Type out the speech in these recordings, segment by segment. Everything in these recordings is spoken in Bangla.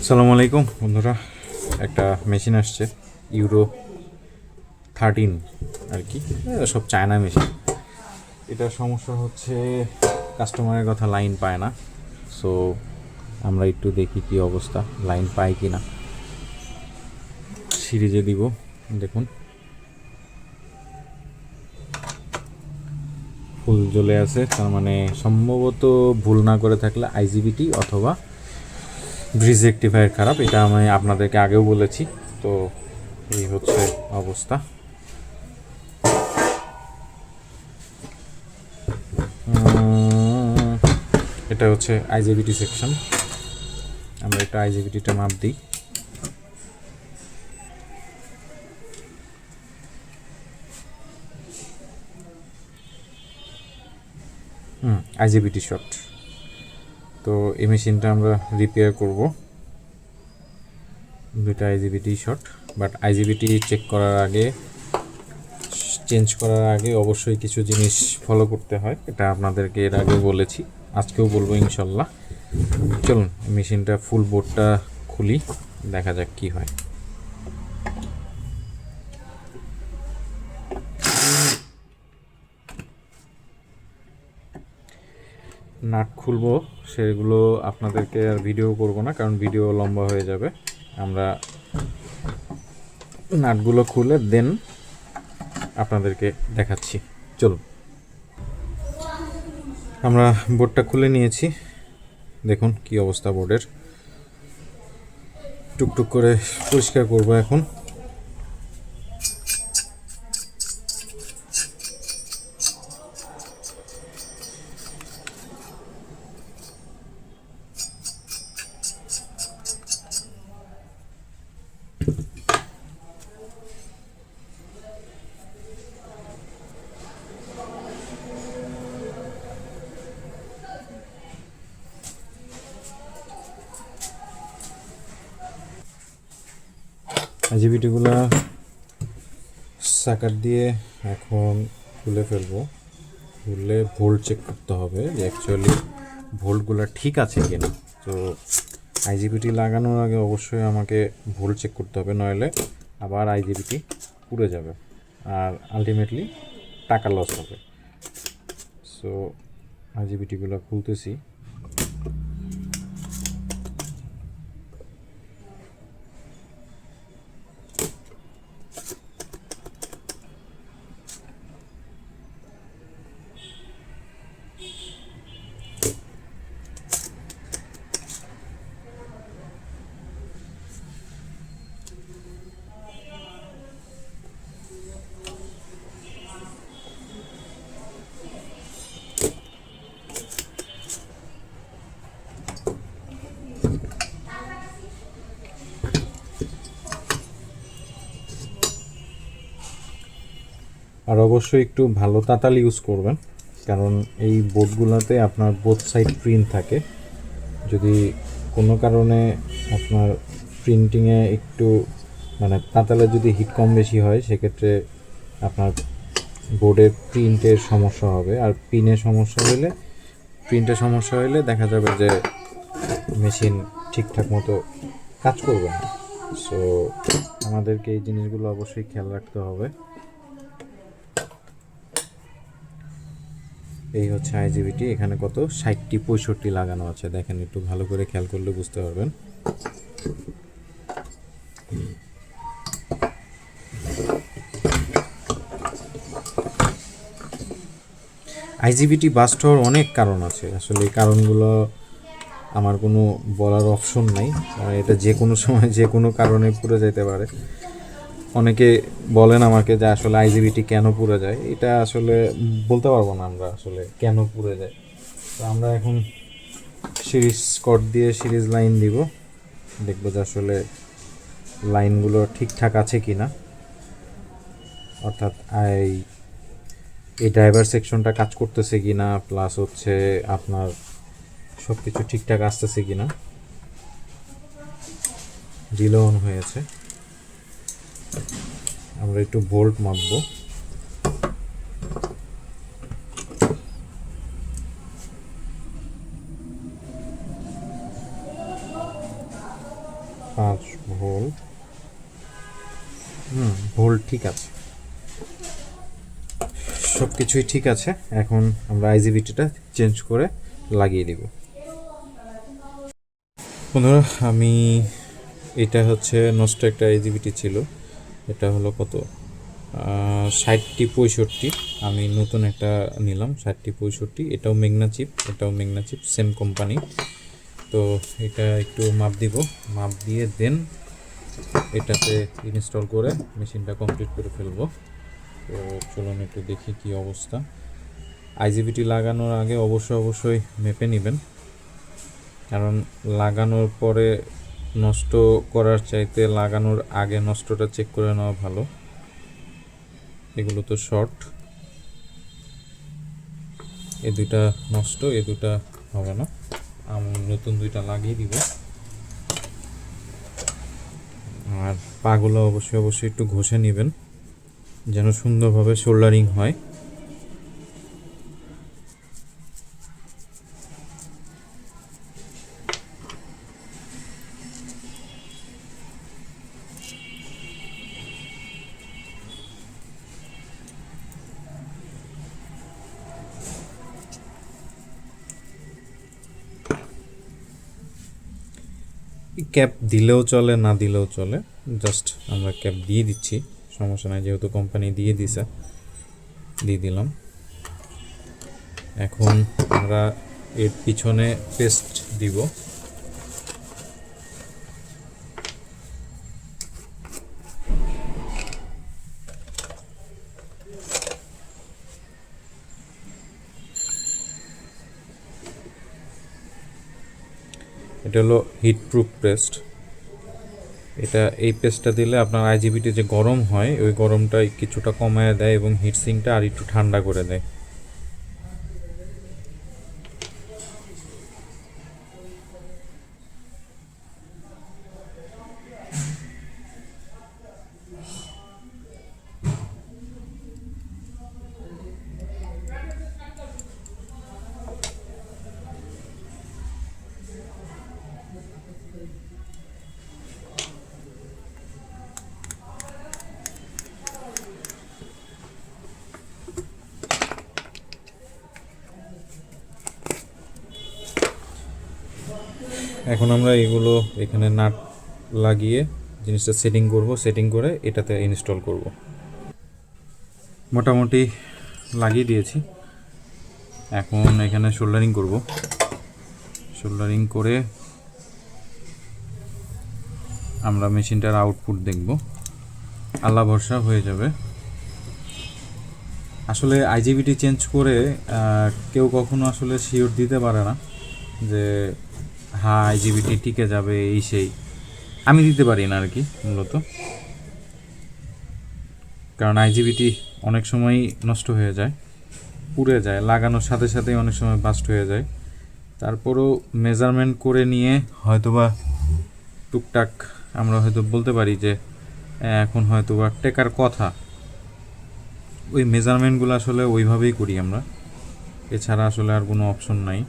আসসালামু আলাইকুম, বন্ধুরা। একটা মেশিন আসছে ইউরো থার্টিন আর কি। সব চায়না মেশিন এটা সমস্যা হচ্ছে কাস্টমারের কথা লাইন পায় না। সো আমরা একটু দেখি কি অবস্থা লাইন পায় কি না। সিরিজে দিব, দেখুন। ফুল জ্বলে আছে, তার মানে সম্ভবত ভুল না করে থাকলে আইজিবিটি অথবা ব্রিজ রেক্টিফায়ার খারাপ, এটা আমি আপনাদেরকে আগেও বলেছি। তো এই হচ্ছে অবস্থা। এটা হচ্ছে আইজিবিটি সেকশন আমরা একটা আইজিবিটিটা মাপ দিই। হুম আইজিবিটি শর্ট তো এই মেশিনটা আমরা রিপেয়ার করব। দুইটা IGBT short but IGBT check করার আগে চেঞ্জ করার আগে অবশ্যই কিছু জিনিস ফলো করতে হয়, এটা আপনাদেরকে এর আগে বলেছি, আজকেও বলব ইনশাল্লাহ। চলুন মেশিনটা ফুল বোর্ডটা খুলি, দেখা যাক কি হয়। নাট খুলবো, সেগুলো আপনাদেরকে আর ভিডিও করব না, কারণ ভিডিও লম্বা হয়ে যাবে। আমরা নাটগুলো খুলে দেন আপনাদেরকে দেখাচ্ছি। চলুন। আমরা বোর্ডটা খুলে নিয়েছি। দেখুন কি অবস্থা বোর্ডের। টুকটুক করে পরিষ্কার করব এখন। আইজিবিটিগুলো সাকার দিয়ে এখন খুলে ফেলব। খুলে ভোল্ট চেক করতে হবে যে অ্যাকচুয়ালি ভোল্টগুলো ঠিক আছে কিনা। তো আইজিবিটি লাগানোর আগে অবশ্যই আমাকে ভোল্ট চেক করতে হবে, নইলে আবার আইজিবিটি পুড়ে যাবে আর আলটিমেটলি টাকা লস হবে। সো আইজিবিটিগুলো খুলতেছি। আর অবশ্যই একটু ভালো তাতাল ইউজ করবেন, কারণ এই বোর্ডগুলোতে আপনার বোথ সাইড প্রিন্ট থাকে। যদি কোনো কারণে আপনার প্রিন্টিংয়ে একটু মানে তাতালে যদি হিট কম বেশি হয়, সেক্ষেত্রে আপনার বোর্ডের প্রিন্টের সমস্যা হবে। আর পিনের সমস্যা হলে প্রিন্টের সমস্যা হলে দেখা যাবে যে মেশিন ঠিকঠাক মতো কাজ করবে না। সো আমাদেরকে এই জিনিসগুলো অবশ্যই খেয়াল রাখতে হবে। এই হচ্ছে আইজিবিটি, এখানে কত? ষাটটি, পঁয়ষট্টি লাগানো আছে। দেখেন, একটু ভালো করে খেয়াল করলে বুঝতে পারবেন। আইজিবিটি বাস্ট হওয়ার অনেক কারণ আছে। আসলে এই কারণগুলো আমার কোনো বলার অপশন নাই। এটা যে কোনো সময় যে কোনো কারণে পুড়ে যেতে পারে। অনেকে বলেন আমাকে যে আসলে আইজিবিটি কেন পুড়ে যায়। এটা আসলে বলতে পারব না আমরা আসলে কেন পুড়ে যায়। তো আমরা এখন সিরিজ কট দিয়ে সিরিজ লাইন দিব। দেখব যে আসলে লাইনগুলো ঠিকঠাক আছে কি না অর্থাৎ এই এই ড্রাইভার সেকশনটা কাজ করতেছে কি না প্লাস হচ্ছে আপনার সব কিছু ঠিকঠাক আসতেছে কি না ডিলো হয়েছে। আমরা একটু বোল্ট মাপবো। পাঁচ ভোল্ট হুম ভোল্ট ঠিক আছে। সব কিছুই ঠিক আছে। এখন আমরা আইজিবিটিটা চেঞ্জ করে লাগিয়ে দিব। বন্ধুরা, আমি, এটা হচ্ছে নষ্ট একটা আইজিবিটি ছিল। এটা হলো কত? ষাটটি পঁয়ষট্টি। আমি নতুন একটা নিলাম, ষাটটি পঁয়ষট্টি। এটাও মেঘনা চিপ, এটাও মেঘনা চিপ সেম কোম্পানি তো এটা একটু মাপ দিব। মাপ দিয়ে দেন, এটাতে ইনস্টল করে মেশিনটা কমপ্লিট করে ফেলব। তো চলুন একটু দেখি কি অবস্থা। আইজিবিটি লাগানোর আগে অবশ্যই অবশ্যই মেপে নেবেন। কারণ লাগানোর পরে নষ্ট করার চাইতে লাগানোর আগে নষ্টটা চেক করে নেওয়া ভালো। এগুলো তো শর্ট এ দুটা নষ্ট, এ দুটা হবে না। আমি নতুন দুইটা লাগিয়ে দিব। আর পাগুলো অবশ্যই অবশ্যই একটু ঘষে নেবেন, যেন সুন্দরভাবে শোল্ডারিং হয়। ক্যাপ দিলেও চলে, না দিলেও চলে জাস্ট আমরা ক্যাপ দিয়ে দিচ্ছি, সমস্যা নাই, যেহেতু কোম্পানি দিয়ে দিছে, দিয়ে দিলাম। এখন আমরা এর পিছনে পেস্ট দিব। এটা হলো হিট প্রুফ পেস্ট এটা এই পেস্টটা দিলে আপনার আইজিবিটি যে গরম হয়, ওই গরমটা কিছুটা কমায় দেয় এবং হিট সিংটা আর একটু ঠান্ডা করে দেয়। এখন আমরা এগুলো এখানে নাট লাগিয়ে জিনিসটা সেটিং করব সেটিং করে এটাতে ইনস্টল করব। মোটামুটি লাগিয়ে দিয়েছি। এখন এখানে শোল্ডারিং করব। শোল্ডারিং করে আমরা মেশিনটার আউটপুট দেখব। আল্লাহ ভরসা হয়ে যাবে। আসলে আইজিবিটি চেঞ্জ করে কেউ কখনো আসলে শিওর দিতে পারে না যে হ্যাঁ আইজিবিটি টিকে যাবে, এই সেই। আমি দিতে পারি না আর কি মূলত। কারণ আইজিবিটি অনেক সময় নষ্ট হয়ে যায়, পুড়ে যায়, লাগানোর সাথে সাথেই অনেক সময় বাস্ট হয়ে যায়। তারপরেও মেজারমেন্ট করে নিয়ে হয়তোবা টুকটাক আমরা হয়তো বলতে পারি যে এখন হয়তোবা টেকার কথা। ওই মেজারমেন্টগুলো আসলে ওইভাবেই করি আমরা। এছাড়া আসলে আর কোনো অপশন নাই।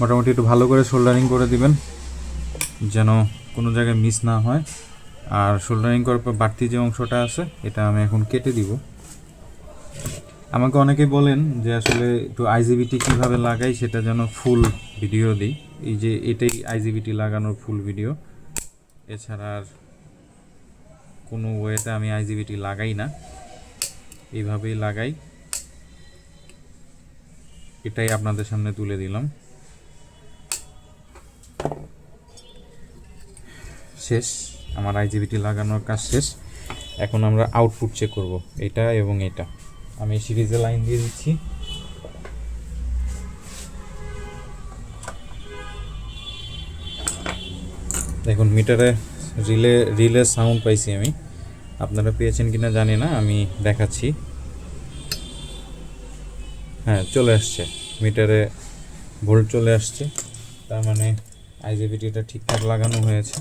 মোটামুটি একটু ভালো করে শোল্ডারিং করে দিবেন, যেন কোনো জায়গায় মিস না হয়। আর শোল্ডারিং করার পর বাড়তি যে অংশটা আছে, এটা আমি এখন কেটে দিব। আমাকে অনেকে বলেন যে আসলে একটু আইজিবিটি কীভাবে লাগাই, সেটা যেন ফুল ভিডিও দিই। এই যে এটাই আইজিবিটি লাগানোর ফুল ভিডিও এছাড়া আর কোনো ওয়েতে আমি আইজিবিটি লাগাই না। এইভাবেই লাগাই। এটাই আপনাদের সামনে তুলে দিলাম। শেষ, আমার আইজিবিটি লাগানোর কাজ শেষ। এখন আমরা আউটপুট চেক করব, এটা এবং এটা। আমি সিরিজে লাইন দিয়ে দিচ্ছি। দেখুন মিটারে রিলে রিলে সাউন্ড পাইছি আমি। আপনারা পেয়েছেন কিনা জানি না, আমি দেখাচ্ছি। হ্যাঁ চলে আসছে। মিটারে ভোল্ট চলে আসছে। তার মানে আইজিবিটিটা ঠিকঠাক লাগানো হয়েছে।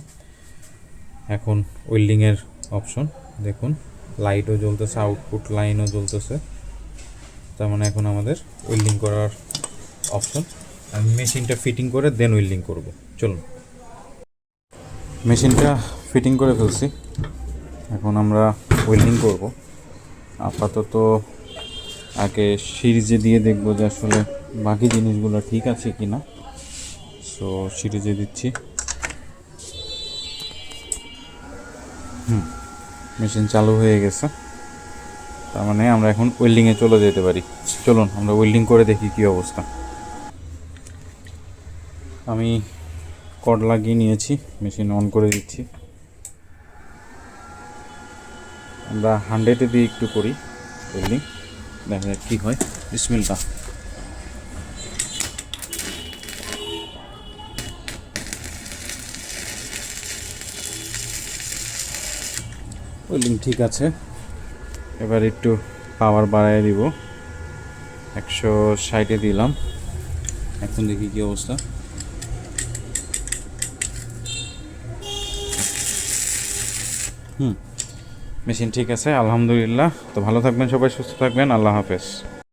এখন ওয়েল্ডিংয়ের অপশন দেখুন লাইটও জ্বলতেছে আউটপুট লাইনও জ্বলতেছে, তার মানে এখন আমাদের ওয়েল্ডিং করার অপশন আমি মেশিনটা ফিটিং করে দেন ওয়েল্ডিং করব। চলুন। মেশিনটা ফিটিং করে ফেলছি। এখন আমরা ওয়েল্ডিং করব। আপাতত আগে সিরিজে দিয়ে দেখব যে আসলে বাকি জিনিসগুলো ঠিক আছে কি না সো সিরিজে দিচ্ছি। হুম। মেশিন চালু হয়ে গেছে। তার মানে আমরা এখন ওয়েল্ডিংয়ে চলে যেতে পারি। চলুন, আমরা ওয়েল্ডিং করে দেখি কী অবস্থা। আমি কড লাগিয়ে নিয়েছি মেশিন অন করে দিচ্ছি। আমরা হান্ড্রেডে দিয়ে একটু করি ওয়েল্ডিং দেখা যাক কী হয়। বিসমিলটা ওয়েল্ডিং ঠিক আছে। এবার একটু পাওয়ার বাড়ায় দিব। একশো ষাটে দিলাম। এখন দেখি কি অবস্থা। হুম। মেশিন ঠিক আছে আলহামদুলিল্লাহ। তো ভালো থাকবেন সবাই সুস্থ থাকবেন। আল্লাহ হাফেজ।